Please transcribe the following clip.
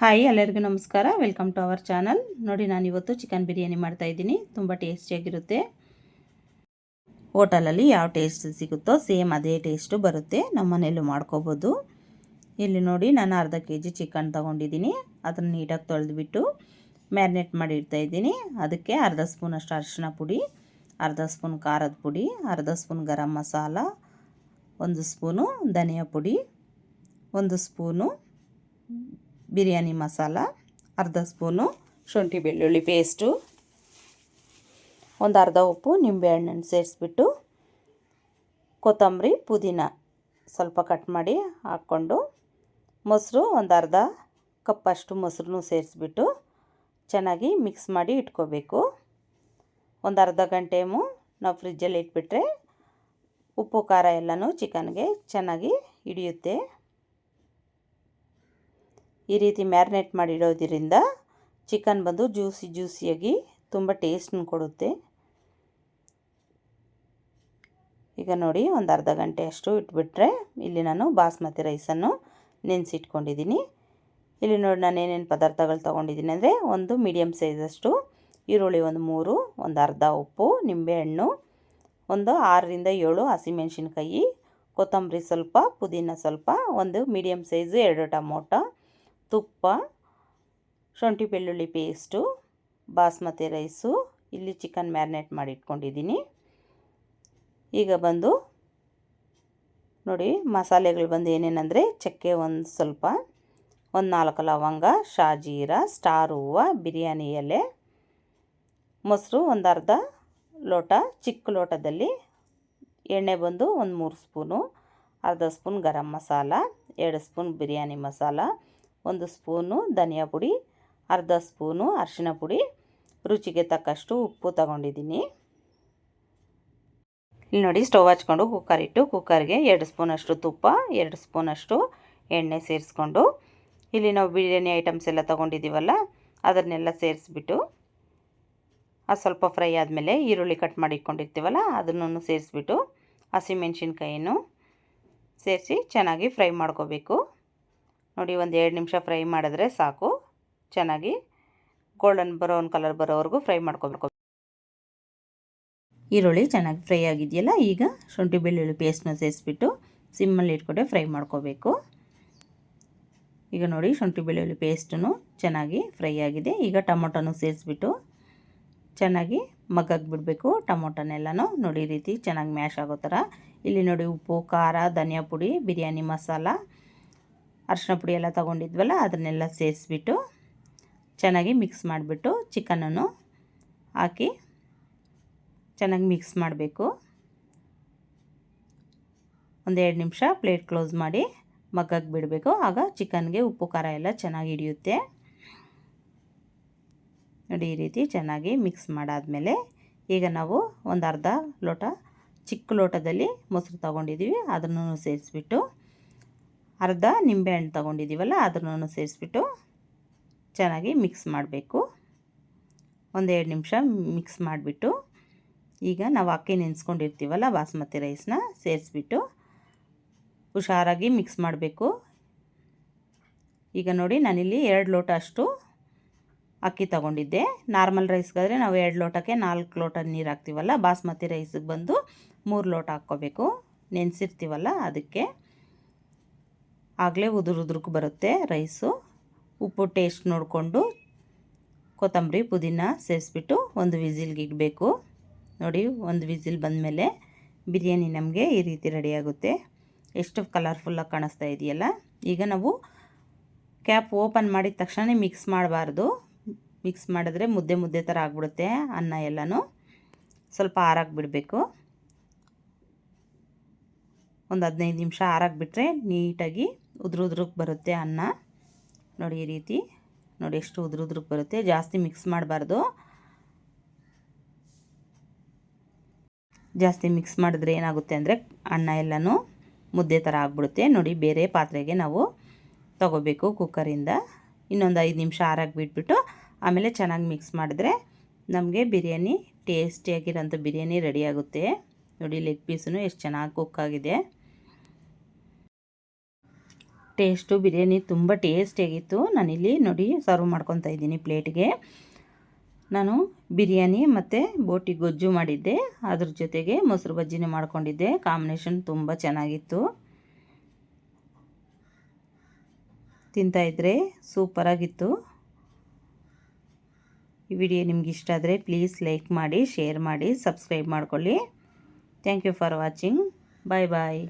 Hi, ಎಲ್ಲರಿಗೂ ನಮಸ್ಕಾರ. Welcome to our channel ನೋಡಿ, ನಾನು ಇವತ್ತು ಚಿಕನ್ ಬಿರಿಯಾನಿ ಮಾಡ್ತಾ ಇದ್ದೀನಿ. ತುಂಬ ಟೇಸ್ಟಿಯಾಗಿರುತ್ತೆ ಹೋಟೆಲಲ್ಲಿ ಯಾವ ಟೇಸ್ಟ್ ಸಿಗುತ್ತೋ ಸೇಮ್ ಅದೇ ಟೇಸ್ಟು ಬರುತ್ತೆ. ನಮ್ಮ ಮನೆಯಲ್ಲೂ ಮಾಡ್ಕೋಬೋದು. ಇಲ್ಲಿ ನೋಡಿ, ನಾನು ಅರ್ಧ ಕೆ ಜಿ ಚಿಕನ್ ತೊಗೊಂಡಿದ್ದೀನಿ. ಅದನ್ನು ನೀಟಾಗಿ ತೊಳೆದುಬಿಟ್ಟು ಮ್ಯಾರಿನೇಟ್ ಮಾಡಿ ಇಡ್ತಾ ಇದ್ದೀನಿ. ಅದಕ್ಕೆ ಅರ್ಧ ಸ್ಪೂನಷ್ಟು ಅರಿಶಿನ ಪುಡಿ, ಅರ್ಧ ಸ್ಪೂನ್ ಖಾರದ ಪುಡಿ, ಅರ್ಧ ಸ್ಪೂನ್ ಗರಂ ಮಸಾಲ, ಒಂದು ಸ್ಪೂನು ಧನಿಯಾ ಪುಡಿ, ಒಂದು ಸ್ಪೂನು ಬಿರಿಯಾನಿ ಮಸಾಲ, ಅರ್ಧ ಸ್ಪೂನು ಶುಂಠಿ ಬೆಳ್ಳುಳ್ಳಿ ಪೇಸ್ಟು, ಒಂದು ಅರ್ಧ ಉಪ್ಪು ನಿಂಬೆಹಣ್ಣನ್ನು ಸೇರಿಸ್ಬಿಟ್ಟು ಕೊತ್ತಂಬರಿ, ಪುದೀನ ಸ್ವಲ್ಪ ಕಟ್ ಮಾಡಿ ಹಾಕ್ಕೊಂಡು ಮೊಸರು ಒಂದು ಅರ್ಧ ಕಪ್ಪಷ್ಟು ಮೊಸರನ್ನು ಸೇರಿಸ್ಬಿಟ್ಟು ಚೆನ್ನಾಗಿ ಮಿಕ್ಸ್ ಮಾಡಿ ಇಟ್ಕೋಬೇಕು. ಒಂದು ಅರ್ಧ ಗಂಟೆಮು ನಾವು ಫ್ರಿಜ್ಜಲ್ಲಿ ಇಟ್ಬಿಟ್ರೆ ಉಪ್ಪು, ಖಾರ ಎಲ್ಲನೂ ಚಿಕನ್ಗೆ ಚೆನ್ನಾಗಿ ಹಿಡಿಯುತ್ತೆ. ಈ ರೀತಿ ಮ್ಯಾರಿನೇಟ್ ಮಾಡಿಡೋದ್ರಿಂದ ಚಿಕನ್ ಬಂದು ಜ್ಯೂಸಿ ಜ್ಯೂಸಿಯಾಗಿ ತುಂಬ ಟೇಸ್ಟ್ನ ಕೊಡುತ್ತೆ. ಈಗ ನೋಡಿ ಒಂದು ಅರ್ಧ ಗಂಟೆ ಅಷ್ಟು ಇಟ್ಬಿಟ್ರೆ ಇಲ್ಲಿ ನಾನು ಬಾಸ್ಮತಿ ರೈಸನ್ನು ನೆನೆಸಿಟ್ಕೊಂಡಿದ್ದೀನಿ. ಇಲ್ಲಿ ನೋಡಿ ನಾನು ಏನೇನು ಪದಾರ್ಥಗಳು ತೊಗೊಂಡಿದ್ದೀನಿ ಅಂದರೆ ಒಂದು ಮೀಡಿಯಮ್ ಸೈಜಷ್ಟು ಈರುಳ್ಳಿ ಒಂದು ಮೂರು, ಒಂದು ಅರ್ಧ ಉಪ್ಪು, ನಿಂಬೆಹಣ್ಣು, ಒಂದು ಆರರಿಂದ ಏಳು ಹಸಿಮೆಣ್ಸಿನ್ಕಾಯಿ, ಕೊತ್ತಂಬರಿ ಸ್ವಲ್ಪ, ಪುದೀನ ಸ್ವಲ್ಪ, ಒಂದು ಮೀಡಿಯಮ್ ಸೈಜು ಎರಡು ಟಮೋಟ ತುಪ್ಪ, ಶುಂಠಿ ಬೆಳ್ಳುಳ್ಳಿ ಪೇಸ್ಟು ಬಾಸ್ಮತಿ ರೈಸು ಇಲ್ಲಿ ಚಿಕನ್ ಮ್ಯಾರಿನೇಟ್ ಮಾಡಿ ಇಟ್ಕೊಂಡಿದ್ದೀನಿ. ಈಗ ಬಂದು ನೋಡಿ ಮಸಾಲೆಗಳು ಬಂದು ಏನೇನೆಂದರೆ ಚಕ್ಕೆ ಒಂದು ಸ್ವಲ್ಪ, ಒಂದು ನಾಲ್ಕು ಲವಂಗ, ಶಾಜೀರ, ಸ್ಟಾರ್ ಹೂವು, ಬಿರಿಯಾನಿ ಎಲೆ, ಮೊಸರು ಒಂದು ಅರ್ಧ ಲೋಟ, ಚಿಕ್ಕ ಲೋಟದಲ್ಲಿ ಎಣ್ಣೆ ಬಂದು ಒಂದು ಮೂರು ಸ್ಪೂನು, ಅರ್ಧ ಸ್ಪೂನ್ ಗರಂ ಮಸಾಲ, ಎರಡು ಸ್ಪೂನ್ ಬಿರಿಯಾನಿ ಮಸಾಲ ಒಂದು ಸ್ಪೂನು ಧನಿಯಾ ಪುಡಿ, ಅರ್ಧ ಸ್ಪೂನು ಅರಿಶಿನ ಪುಡಿ. ರುಚಿಗೆ ತಕ್ಕಷ್ಟು ಉಪ್ಪು ತಗೊಂಡಿದ್ದೀನಿ. ಇಲ್ಲಿ ನೋಡಿ ಸ್ಟವ್ ಹಚ್ಕೊಂಡು ಕುಕ್ಕರ್ ಇಟ್ಟು ಕುಕ್ಕರ್ಗೆ ಎರಡು ಸ್ಪೂನಷ್ಟು ತುಪ್ಪ, ಎರಡು ಸ್ಪೂನಷ್ಟು ಎಣ್ಣೆ ಸೇರಿಸ್ಕೊಂಡು. ಇಲ್ಲಿ ನಾವು ಬಿರಿಯಾನಿ ಐಟಮ್ಸ್ ಎಲ್ಲ ತೊಗೊಂಡಿದ್ದೀವಲ್ಲ, ಅದನ್ನೆಲ್ಲ ಸೇರಿಸ್ಬಿಟ್ಟು ಅದು ಸ್ವಲ್ಪ ಫ್ರೈ ಆದಮೇಲೆ ಈರುಳ್ಳಿ ಕಟ್ ಮಾಡಿ ಇಟ್ಕೊಂಡಿರ್ತೀವಲ್ಲ ಅದನ್ನು ಸೇರಿಸ್ಬಿಟ್ಟು ಹಸಿಮೆಣ್ಸಿನ್ಕಾಯಿನೂ ಸೇರಿಸಿ ಚೆನ್ನಾಗಿ ಫ್ರೈ ಮಾಡ್ಕೋಬೇಕು. ನೋಡಿ, ಒಂದು ಎರಡು ನಿಮಿಷ ಫ್ರೈ ಮಾಡಿದ್ರೆ ಸಾಕು. ಚೆನ್ನಾಗಿ ಗೋಲ್ಡನ್ ಬ್ರೌನ್ ಕಲರ್ ಬರೋವರೆಗೂ ಫ್ರೈ ಮಾಡ್ಕೊಬೇಕು. ಈರುಳ್ಳಿ ಚೆನ್ನಾಗಿ ಫ್ರೈ ಆಗಿದೆಯಲ್ಲ, ಈಗ ಶುಂಠಿ ಬೆಳ್ಳುಳ್ಳಿ ಪೇಸ್ಟ್ನ ಸೇರಿಸ್ಬಿಟ್ಟು ಸಿಮ್ಮಲ್ಲಿ ಇಟ್ಕೊಂಡೆ ಫ್ರೈ ಮಾಡ್ಕೋಬೇಕು. ಈಗ ನೋಡಿ, ಶುಂಠಿ ಬೆಳ್ಳುಳ್ಳಿ ಪೇಸ್ಟನ್ನು ಚೆನ್ನಾಗಿ ಫ್ರೈ ಆಗಿದೆ. ಈಗ ಟೊಮೊಟೊನು ಸೇರಿಸ್ಬಿಟ್ಟು ಚೆನ್ನಾಗಿ ಮಗ್ಗಕ್ಕೆ ಬಿಡಬೇಕು ಟೊಮೊಟೊನೆಲ್ಲನೂ ನೋಡಿ ರೀತಿ ಚೆನ್ನಾಗಿ ಮ್ಯಾಶ್ ಆಗೋ ಥರ. ಇಲ್ಲಿ ನೋಡಿ, ಉಪ್ಪು, ಖಾರ, ಧನಿಯಾ ಪುಡಿ, ಬಿರಿಯಾನಿ ಮಸಾಲ ಅರಿಶಿನ ಪುಡಿ ಎಲ್ಲ ತೊಗೊಂಡಿದ್ವಲ್ಲ, ಅದನ್ನೆಲ್ಲ ಸೇರಿಸ್ಬಿಟ್ಟು ಚೆನ್ನಾಗಿ ಮಿಕ್ಸ್ ಮಾಡಿಬಿಟ್ಟು ಚಿಕನನ್ನು ಹಾಕಿ ಚೆನ್ನಾಗಿ ಮಿಕ್ಸ್ ಮಾಡಬೇಕು. ಒಂದೆರಡು ನಿಮಿಷ ಪ್ಲೇಟ್ ಕ್ಲೋಸ್ ಮಾಡಿ ಮಗ್ಗಕ್ಕೆ ಬಿಡಬೇಕು. ಆಗ ಚಿಕನ್ಗೆ ಉಪ್ಪು, ಖಾರ ಎಲ್ಲ ಚೆನ್ನಾಗಿ ಹಿಡಿಯುತ್ತೆ. ನೋಡಿ, ಈ ರೀತಿ ಚೆನ್ನಾಗಿ ಮಿಕ್ಸ್ ಮಾಡಾದಮೇಲೆ ಈಗ ನಾವು ಒಂದು ಅರ್ಧ ಲೋಟ ಚಿಕ್ಕ ಲೋಟದಲ್ಲಿ ಮೊಸರು ತೊಗೊಂಡಿದ್ದೀವಿ. ಅದನ್ನು ಸೇರಿಸ್ಬಿಟ್ಟು ಅರ್ಧ ನಿಂಬೆಹಣ್ಣು ತೊಗೊಂಡಿದ್ದೀವಲ್ಲ ಅದನ್ನು ಸೇರಿಸ್ಬಿಟ್ಟು ಚೆನ್ನಾಗಿ ಮಿಕ್ಸ್ ಮಾಡಬೇಕು. ಒಂದೆರಡು ನಿಮಿಷ ಮಿಕ್ಸ್ ಮಾಡಿಬಿಟ್ಟು ಈಗ ನಾವು ಅಕ್ಕಿ ನೆನೆಸ್ಕೊಂಡಿರ್ತೀವಲ್ಲ, ಬಾಸ್ಮತಿ ರೈಸ್ನ ಸೇರಿಸ್ಬಿಟ್ಟು ಹುಷಾರಾಗಿ ಮಿಕ್ಸ್ ಮಾಡಬೇಕು. ಈಗ ನೋಡಿ, ನಾನಿಲ್ಲಿ ಎರಡು ಲೋಟ ಅಷ್ಟು ಅಕ್ಕಿ ತಗೊಂಡಿದ್ದೆ. ನಾರ್ಮಲ್ ರೈಸ್ಗಾದರೆ ನಾವು ಎರಡು ಲೋಟಕ್ಕೆ ನಾಲ್ಕು ಲೋಟ ನೀರು ಹಾಕ್ತೀವಲ್ಲ, ಬಾಸ್ಮತಿ ರೈಸಿಗೆ ಬಂದು ಮೂರು ಲೋಟ ಹಾಕ್ಕೋಬೇಕು. ನೆನೆಸಿರ್ತೀವಲ್ಲ, ಅದಕ್ಕೆ ಆಗಲೇ ಉದುರು ಉದುರುಕು ಬರುತ್ತೆ ರೈಸು. ಉಪ್ಪು ಟೇಸ್ಟ್ ನೋಡಿಕೊಂಡು ಕೊತ್ತಂಬರಿ, ಪುದೀನ ಸೇರಿಸ್ಬಿಟ್ಟು ಒಂದು ವಿಸಿಲ್ಗೆ ಇಡಬೇಕು. ನೋಡಿ, ಒಂದು ವಿಸಿಲ್ ಬಂದಮೇಲೆ ಬಿರಿಯಾನಿ ನಮಗೆ ಈ ರೀತಿ ರೆಡಿಯಾಗುತ್ತೆ ಎಷ್ಟು ಕಲರ್ಫುಲ್ಲಾಗಿ ಕಾಣಿಸ್ತಾ ಇದೆಯಲ್ಲ. ಈಗ ನಾವು ಕ್ಯಾಪ್ ಓಪನ್ ಮಾಡಿದ ತಕ್ಷಣ ಮಿಕ್ಸ್ ಮಾಡಬಾರ್ದು. ಮಿಕ್ಸ್ ಮಾಡಿದ್ರೆ ಮುದ್ದೆ ಮುದ್ದೆ ಥರ ಆಗಿಬಿಡುತ್ತೆ ಅನ್ನ ಎಲ್ಲನೂ. ಸ್ವಲ್ಪ ಆರಾಗಿ ಬಿಡಬೇಕು ಒಂದು ಹದಿನೈದು ನಿಮಿಷ ಆರಾಗಿಬಿಟ್ರೆ ನೀಟಾಗಿ ಉದ್ರ ಉದ್ರಕ್ಕೆ ಬರುತ್ತೆ ಅನ್ನ. ನೋಡಿ ಈ ರೀತಿ. ನೋಡಿ ಎಷ್ಟು ಉದ್ರ ಉದ್ರಕ್ಕೆ ಬರುತ್ತೆ. ಜಾಸ್ತಿ ಮಿಕ್ಸ್ ಮಾಡಬಾರ್ದು. ಜಾಸ್ತಿ ಮಿಕ್ಸ್ ಮಾಡಿದ್ರೆ ಏನಾಗುತ್ತೆ ಅಂದರೆ ಅನ್ನ ಎಲ್ಲನೂ ಮುದ್ದೆ ಥರ ಆಗಿಬಿಡುತ್ತೆ. ನೋಡಿ ಬೇರೆ ಪಾತ್ರೆಗೆ ನಾವು ತಗೋಬೇಕು ಕುಕ್ಕರಿಂದ ಇನ್ನೊಂದು ಐದು ನಿಮಿಷ ಆರಾಗಿ ಬಿಟ್ಬಿಟ್ಟು ಆಮೇಲೆ ಚೆನ್ನಾಗಿ ಮಿಕ್ಸ್ ಮಾಡಿದ್ರೆ ನಮಗೆ ಬಿರಿಯಾನಿ ಟೇಸ್ಟಿಯಾಗಿರೋಂಥ ಬಿರಿಯಾನಿ ರೆಡಿಯಾಗುತ್ತೆ ನೋಡಿ ಲೆಗ್ ಪೀಸೂ ಎಷ್ಟು ಚೆನ್ನಾಗಿ ಕುಕ್ ಆಗಿದೆ. ಟೇಸ್ಟು, ಬಿರಿಯಾನಿ ತುಂಬ ಟೇಸ್ಟಿಯಾಗಿತ್ತು. ನಾನಿಲ್ಲಿ ನೋಡಿ ಸರ್ವ್ ಮಾಡ್ಕೊತಾ ಇದ್ದೀನಿ ಪ್ಲೇಟ್ಗೆ. ನಾನು ಬಿರಿಯಾನಿ ಮತ್ತು ಬೋಟಿ ಗೊಜ್ಜು ಮಾಡಿದ್ದೆ. ಅದ್ರ ಜೊತೆಗೆ ಮೊಸರು ಬಜ್ಜಿನೂ ಮಾಡ್ಕೊಂಡಿದ್ದೆ. ಕಾಂಬಿನೇಷನ್ ತುಂಬ ಚೆನ್ನಾಗಿತ್ತು. ತಿಂತಾಯಿದ್ರೆ ಸೂಪರಾಗಿತ್ತು. ಈ ವಿಡಿಯೋ ನಿಮ್ಗೆ ಇಷ್ಟ ಆದರೆ ಪ್ಲೀಸ್ ಲೈಕ್ ಮಾಡಿ, ಶೇರ್ ಮಾಡಿ, ಸಬ್ಸ್ಕ್ರೈಬ್ ಮಾಡ್ಕೊಳ್ಳಿ. Thank you for watching. Bye bye.